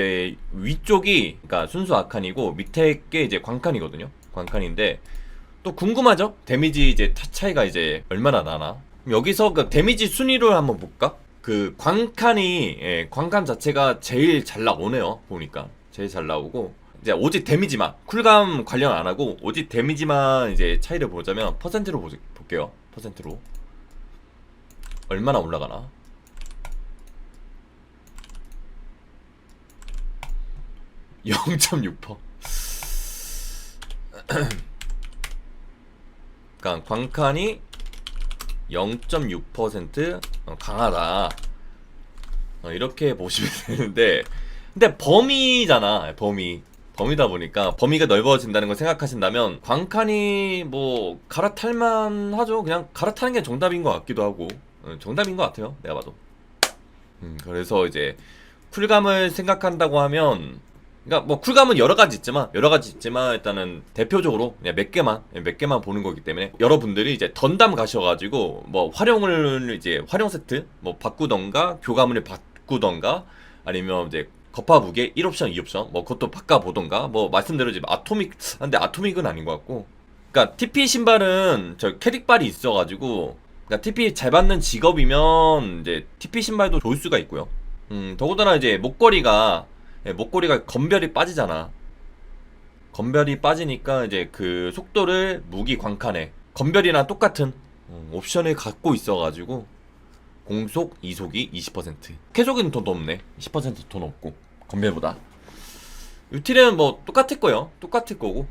이제 위쪽이 그러니까 순수 아칸이고 밑에 게 이제 광칸이거든요. 광칸인데 또 궁금하죠? 데미지 이제 타- 차이가 이제 얼마나 나나? 여기서 그 데미지 순위를 한번 볼까? 그 광칸이 예, 광칸 자체가 제일 잘 나오네요. 보니까 제일 잘 나오고 이제 오직 데미지만 쿨감 관련 안 하고 오직 데미지만 이제 차이를 보자면 퍼센트로 보, 볼게요. 퍼센트로 얼마나 올라가나? (0.6%) 그러니까 광칸이 0.6% 어, 강하다. 어, 이렇게 보시면 되는데, 근데 범위잖아, 범위. 범위다 보니까 범위가 넓어진다는 걸 생각하신다면 광칸이 뭐 갈아탈만 하죠. 그냥 갈아타는 게 정답인 것 같기도 하고 어, 정답인 것 같아요. 내가 봐도. 음, 그래서 이제 쿨감을 생각한다고 하면 그러니까 뭐 쿨감은 여러 가지 있지만 여러 가지 있지만 일단은 대표적으로 그냥 몇 개만 몇 개만 보는 거기 때문에 여러분들이 이제 던담 가셔가지고 뭐 활용을 이제 활용 세트 뭐 바꾸던가 교감을 바꾸던가 아니면 이제 거파 무게 1옵션 2옵션 뭐 그것도 바꿔보던가 뭐 말씀대로 지금 아토믹 아, 근데 아토믹은 아닌 것 같고 그러니까 TP 신발은 저 캐릭발이 있어가지고 그러니까 TP 잘 받는 직업이면 이제 TP 신발도 좋을 수가 있고요. 음 더군다나 이제 목걸이가 예, 목걸이가 건별이 빠지잖아. 건별이 빠지니까 이제 그 속도를 무기 광칸에 건별이랑 똑같은 음, 옵션을 갖고 있어가지고 공속 이속이 20% 계속은 더 높네. 10%더 높고 건별보다. 유틸은 뭐 똑같을 거예요. 똑같을 거고.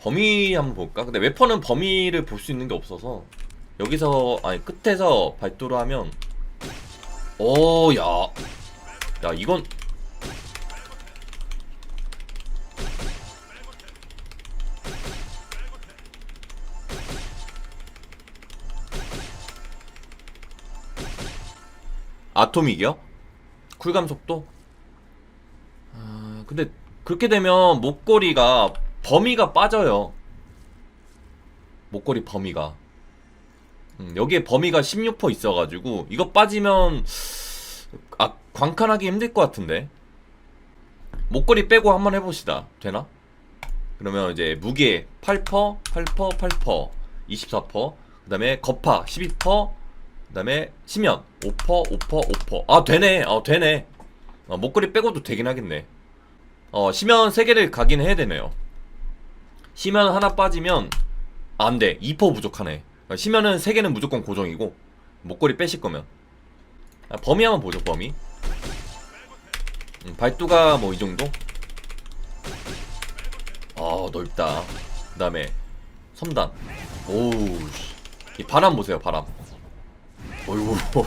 범위 한번 볼까? 근데 웨퍼는 범위를 볼 수 있는 게 없어서 여기서 아니 끝에서 발도를 하면 오야. 야 이건 아토믹이요? 쿨감 속도? 아, 근데 그렇게 되면 목걸이가 범위가 빠져요. 목걸이 범위가. 음, 여기에 범위가 16% 있어가지고 이거 빠지면 아 광칸하기 힘들 것 같은데. 목걸이 빼고 한번 해봅시다. 되나? 그러면 이제 무게 8%, 8%, 8%, 24%, 그 다음에 거파 12%, 그 다음에 시면 5%, 5%, 5%. 아 되네. 어 되네. 어, 목걸이 빼고도 되긴 하겠네. 어 시면 3개를 가긴 해야 되네요. 시면 하나 빠지면 안 돼. 2% 부족하네. 어, 시면은 3개는 무조건 고정이고 목걸이 빼실 거면 아, 범위 한번 보죠. 범위. 음, 발도가 뭐 이 정도? 아 넓다. 그 다음에 섬단. 오우. 씨. 이 바람 보세요. 바람. 어이구.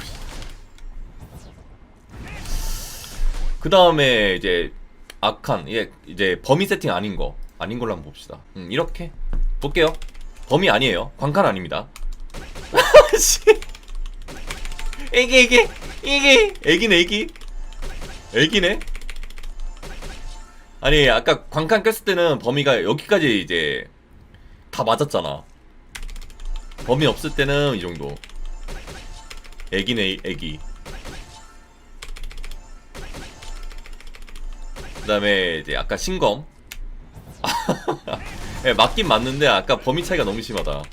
그 다음에 이제 아칸 이게 이제 범위 세팅 아닌 거 아닌 걸로 한번 봅시다. 음, 이렇게 볼게요. 범위 아니에요. 광칸 아닙니다. 씨. 애기 애기 애기 애기네 애기 애기네. 아니 아까 광칸 꼈을 때는 범위가 여기까지 이제 다 맞았잖아. 범위 없을 때는 이 정도. 애기네 애기. 그 다음에 이제 아까 신검. 예, 맞긴 맞는데 아까 범위 차이가 너무 심하다.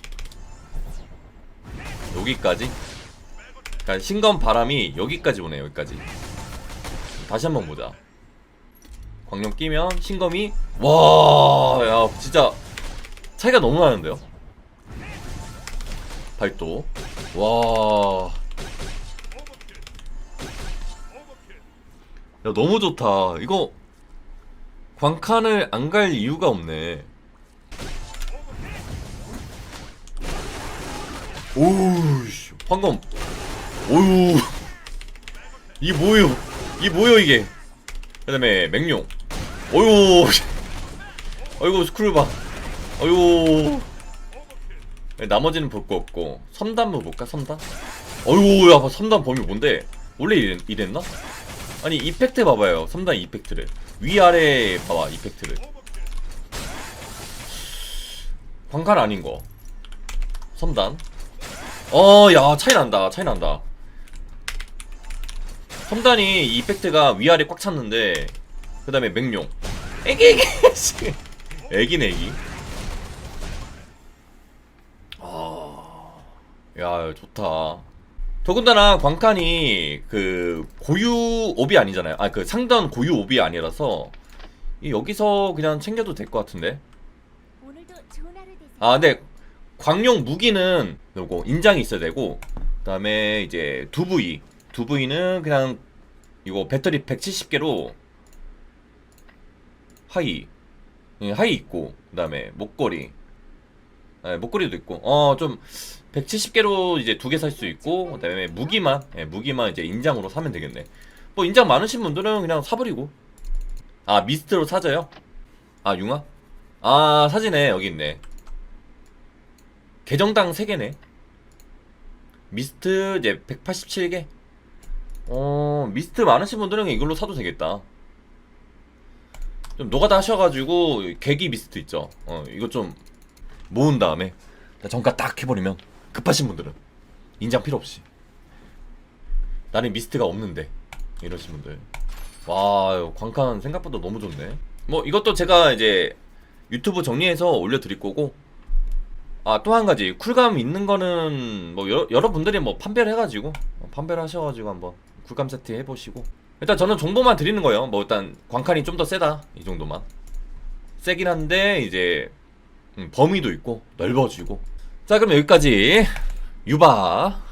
여기까지? 그러니까 신검 바람이 여기까지 오네 여기까지. 다시 한번 보자. 광룡 끼면 신검이 와야 진짜 차이가 너무 나는데요? 발도. 와 야, 너무 좋다. 이거 광칸을 안 갈 이유가 없네. 오우, 씨, 방금, 오우, 이 뭐요? 이 뭐요 이게? 그 다음에 맹룡, 어유, 어이구 스크롤 봐, 어유. 나머지는 볼 거 없고 섬단 한번 볼까? 섬단? 어유, 야, 섬단 범위 뭔데? 원래 이랬, 이랬나? 아니 이펙트 봐봐요. 3단 이펙트를. 위아래 봐봐 이펙트를. 광칼 아닌 거. 3단. 어야 차이 난다 차이 난다. 첨단이 이 이펙트가 위아래 꽉 찼는데 그 다음에 맹룡. 애기 애기 씨. 애기네 애기. 아야 좋다 더군다나 광칸이 그 고유 옵이 아니잖아요. 아 그 상단 고유 옵이 아니라서 이 여기서 그냥 챙겨도 될 것 같은데. 아 근데 광용 무기는 요거 인장이 있어야 되고 그다음에 이제 두부이 두부이는 그냥 이거 배터리 170개로 하이. 예, 하이 있고 그다음에 목걸이 예, 목걸이도 있고 어 좀 170개로 이제 두 개 살 수 있고 그다음에 무기만 예, 무기만 이제 인장으로 사면 되겠네 뭐 인장 많으신 분들은 그냥 사버리고 아 미스트로 사져요 아 융화 아 사진에 여기 있네 계정당 3개네. 미스트 이제 187개. 어, 미스트 많으신 분들은 이걸로 사도 되겠다. 좀 노가다 하셔가지고 계기 미스트 있죠. 어, 이거 좀 모은 다음에 정가 딱 해버리면 급하신 분들은 인장 필요 없이. 나는 미스트가 없는데 이러신 분들. 와, 광칸 생각보다 너무 좋네. 뭐 이것도 제가 이제 유튜브 정리해서 올려드릴 거고 아 또 한 가지 쿨감 있는 거는 뭐 여러, 여러분들이 뭐 판별을 해가지고 어, 판별을 하셔가지고 한번 쿨감 세트 해보시고 일단 저는 정보만 드리는 거예요 뭐 일단 광칸이 좀 더 세다 이 정도만 세긴 한데 이제 음, 범위도 있고 넓어지고. 자 그럼 여기까지 유바